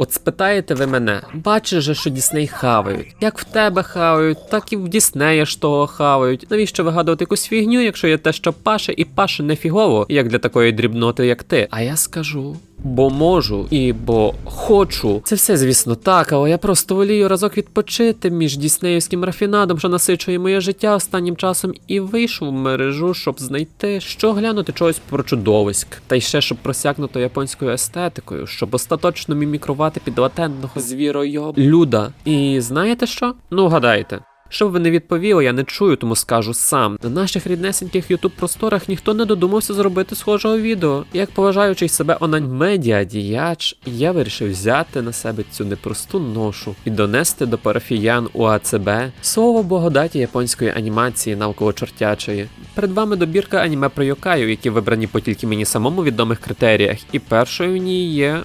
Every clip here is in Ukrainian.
От спитаєте ви мене, бачиш же, що Дісней хавають. Як в тебе хавають, так і в Діснея ж того хавають. Навіщо вигадувати якусь фігню, якщо є те, що паше, і паше не фігово, як для такої дрібноти, як ти. А я скажу. Бо можу і бо хочу. Це все, звісно, так, але я просто волію разок відпочити між діснеївським рафінадом, що насичує моє життя останнім часом, і вийшов в мережу, щоб знайти, що глянути чогось про чудовиськ, та й ще щоб просякнуто японською естетикою, щоб остаточно мімікрувати під латентного звіройоб люда. І знаєте що? Ну гадайте. Щоб ви не відповіли, я не чую, тому скажу сам. На наших ріднесеньких ютуб просторах ніхто не додумався зробити схожого відео. Як поважаючий себе онлайн медіа діяч, я вирішив взяти на себе цю непросту ношу і донести до парафіян УАЦБ слово благодаті японської анімації навколо чортячої. Перед вами добірка аніме про йокаю, які вибрані по тільки мені самому відомих критеріях, і першою в ній є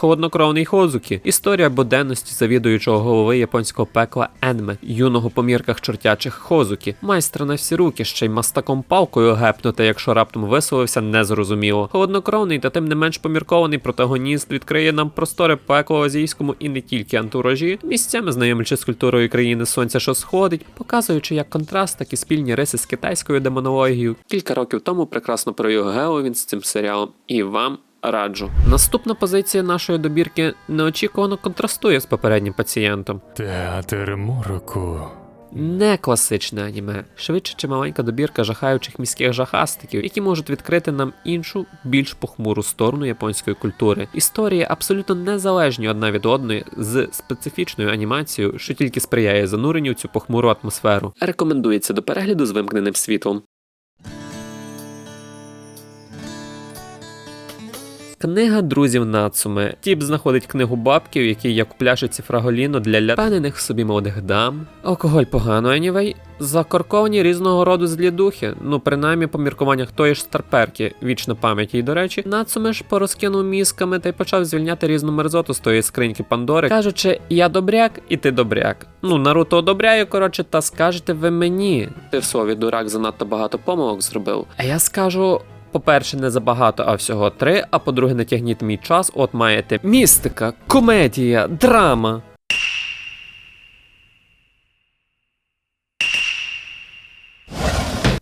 Холоднокровний Хозукі. Історія буденності завідуючого голови японського пекла Енме, юного по мірках чортячих Хозукі, майстра на всі руки, ще й мастаком палкою гепнути, якщо раптом висловився незрозуміло. Холоднокровний та тим не менш поміркований протагоніст відкриє нам простори пекла азійському і не тільки антуражі, місцями знайомлячи з культурою країни сонця, що сходить, показуючи як контраст, так і спільні риси з китайською демонологією. Кілька років тому прекрасно провів Гео він з цим серіалом, і вам раджу. Наступна позиція нашої добірки неочікувано контрастує з попереднім пацієнтом. Театр мороку. Не класичне аніме, швидше чи маленька добірка жахаючих міських жахастиків, які можуть відкрити нам іншу, більш похмуру сторону японської культури. Історії абсолютно незалежні одна від одної з специфічною анімацією, що тільки сприяє зануренню в цю похмуру атмосферу. Рекомендується до перегляду з вимкненим світлом. Книга друзів Нацуме. Тіп знаходить книгу бабків, які як пляшиці фраголіно для ля- впевнених в собі молодих дам. Алкоголь погано, anyway. Закорковані різного роду злі духи. Ну, принаймні по міркуваннях тої ж старперки, вічно пам'яті. І до речі, Нацуме ж порозкинув мізками та й почав звільняти різну мерзоту з тої скриньки Пандори, кажучи, я добряк і ти добряк. Ну, Наруто одобряє, коротше, та скажете ви мені. Ти в слові дурак занадто багато помилок зробив. А я скажу. По-перше, не забагато, а всього три. А по-друге, не тягніть мій час. От маєте містика, комедія, драма.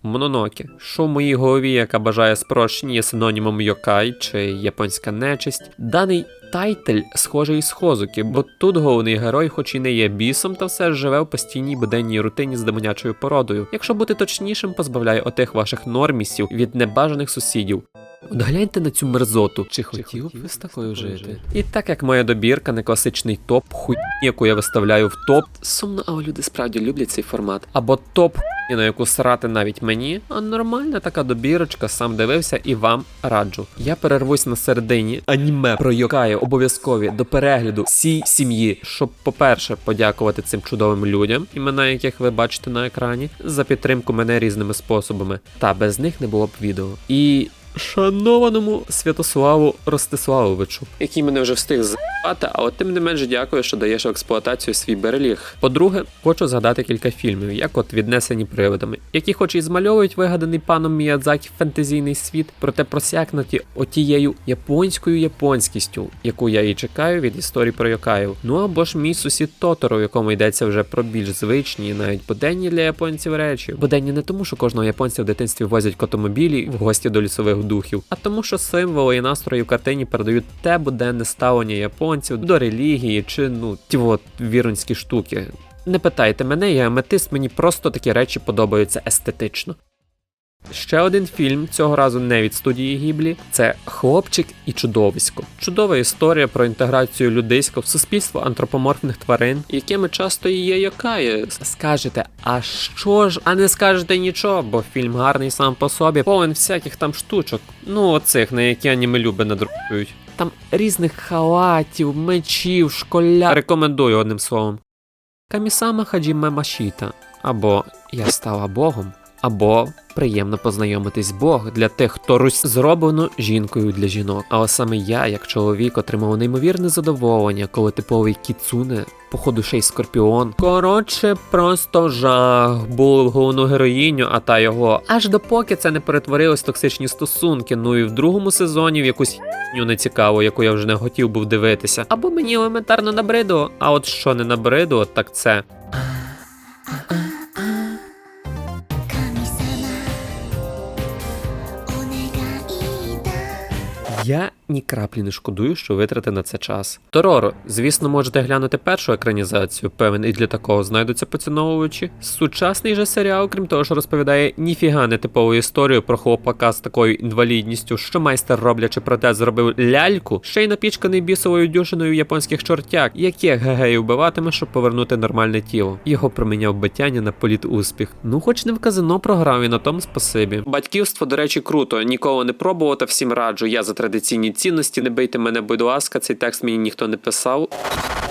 Мононокі, що в моїй голові, яка бажає спрощення, є синонімом йокай чи японська нечисть. Даний тайтель схожий з Хозуки, бо тут головний герой, хоч і не є бісом, та все ж живе в постійній буденній рутині з демонячою породою. Якщо бути точнішим, позбавляє отих ваших нормісів від небажаних сусідів. От гляньте на цю мерзоту. Чи хотів б ви з такою жити? І так як моя добірка не класичний топ, хуй, яку я виставляю в топ. Сумно, але люди справді люблять цей формат. Або топ на яку срати навіть мені, а нормальна така добірочка, сам дивився і вам раджу. Я перервусь на середині аніме про йокаю обов'язкові до перегляду всій сім'ї, щоб, по-перше, подякувати цим чудовим людям, імена яких ви бачите на екрані, за підтримку мене різними способами. Та без них не було б відео. І шанованому Святославу Ростиславовичу, який мене вже встиг з**ати, але тим не менш дякую, що даєш в експлуатацію свій береліг. По-друге, хочу згадати кілька фільмів, як от віднесені приводами, які хоч і змальовують вигаданий паном Міядзакі фентезійний світ, проте просякнуті отією японською японськістю, яку я і чекаю від історії про Йокаїв. Ну або ж мій сусід Тоторо, в якому йдеться вже про більш звичні, навіть буденні для японців речі. Буденні не тому, що кожного японця в дитинстві возять котомобілі в гості до лісових духів, а тому, що символи і настрої в картині передають те буденне ставлення японців до релігії чи ну ті от вірунські штуки. Не питайте мене, я аметист, мені просто такі речі подобаються естетично. Ще один фільм, цього разу не від студії Гіблі, це Хлопчик і чудовисько. Чудова історія про інтеграцію людиська в суспільство антропоморфних тварин, якими часто є якає. Скажете, а що ж? А не скажете нічого, бо фільм гарний сам по собі, повен всяких там штучок. Ну, оцих, на які аніме люби надрукують. Там різних халатів, мечів, школя. Рекомендую одним словом. Камісама Хаджіме Машіта або Я стала Богом. Або приємно познайомитись Бог для тих, хто русь зроблено жінкою для жінок. А ось саме я, як чоловік, отримав неймовірне задоволення, коли типовий кіцуне, походу ще й скорпіон. Коротше, просто жах. Був головну героїню, а та його. Аж допоки це не перетворилось в токсичні стосунки. Ну і в другому сезоні в якусь хню нецікаву, яку я вже не хотів був дивитися. Або мені елементарно набридло, а от що не набридло, так це. Ні краплі не шкодую, що витратив на це час. Тороро, звісно, можете глянути першу екранізацію, певен, і для такого знайдуться поціновувачі. Сучасний же серіал, крім того, що розповідає ніфіга не типову історію про хлопака з такою інвалідністю, що майстер роблячи протез зробив ляльку, ще й напічканий бісовою дюшиною японських чортяк, яких гегей вбиватиме, щоб повернути нормальне тіло. Його проміняв батяня на політ успіх. Ну, хоч не в казино програв і на тому спасибі. Батьківство, до речі, круто. Ніколи не пробував та всім раджу. Я за традиційні цінності, не бийте мене, будь ласка, цей текст мені ніхто не писав.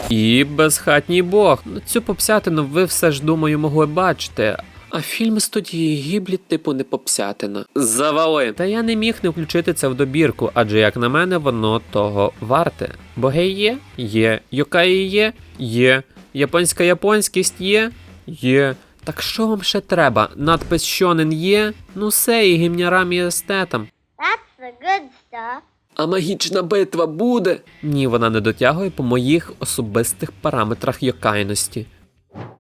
І безхатній Бог. Ну, цю попсятину ви все ж думаю могли бачити. А фільм студії Гіблі, типу, не попсятина. Завали. Та я не міг не включити це в добірку, адже як на мене, воно того варте. Богей є? Є. Йокаї є? Є. Японська японськість є? Є. Так що вам ще треба? Надпис Шонен є? Ну все, і гімнярам і естетам. That's the good stuff. А магічна битва буде? Ні, вона не дотягує по моїх особистих параметрах йокайності.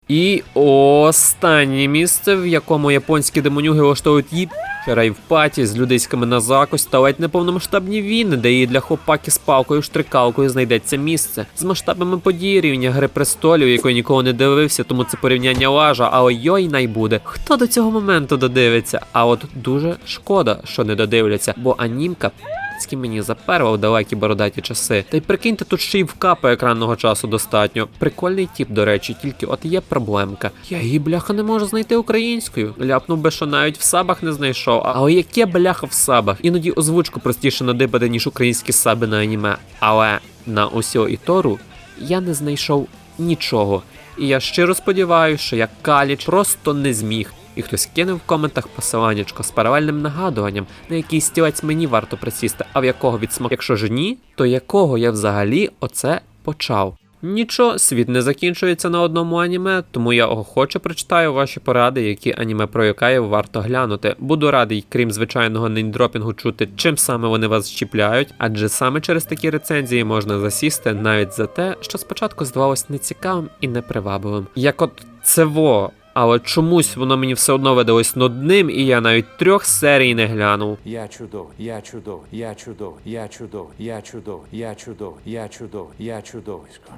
І останнє місце, в якому японські демонюги влаштовують їб в паті з людиськими на закось та ледь неповномасштабні війни, де їй для хлопаки з палкою штрикалкою знайдеться місце. З масштабами подій рівня Гри престолів, якої нікого не дивився, тому це порівняння лажа, але йой най буде. Хто до цього моменту додивиться? А от дуже шкода, що не додивляться, бо анімка Цькі мені заперла в далекі бородаті часи. Та й прикиньте, тут ще й вкапа екранного часу достатньо. Прикольний тіп, до речі, тільки от є проблемка. Я її бляха не можу знайти українською. Ляпнув би, що навіть в сабах не знайшов. Але яке бляха в сабах? Іноді озвучку простіше надибати, ніж українські саби на аніме. Але на Осіо і Тору я не знайшов нічого. І я щиро сподіваюся, що я каліч просто не зміг. І хтось кине в коментах посиланнячко з паралельним нагадуванням, на який стілець мені варто присісти, а в якого відсмак. Якщо ж ні, то якого я взагалі оце почав. Нічого, світ не закінчується на одному аніме, тому я охоче прочитаю ваші поради, які аніме про Йокаїв варто глянути. Буду радий, крім звичайного нейндропінгу, чути, чим саме вони вас щіпляють, адже саме через такі рецензії можна засісти навіть за те, що спочатку здавалось нецікавим і непривабливим. Як от цево. Але чомусь воно мені все одно видалось нудним, і я навіть трьох серій не глянув. Я чудов, я чудов, я чудов, я чудов, я чудов, я чудов, я чудов, я чудовисько.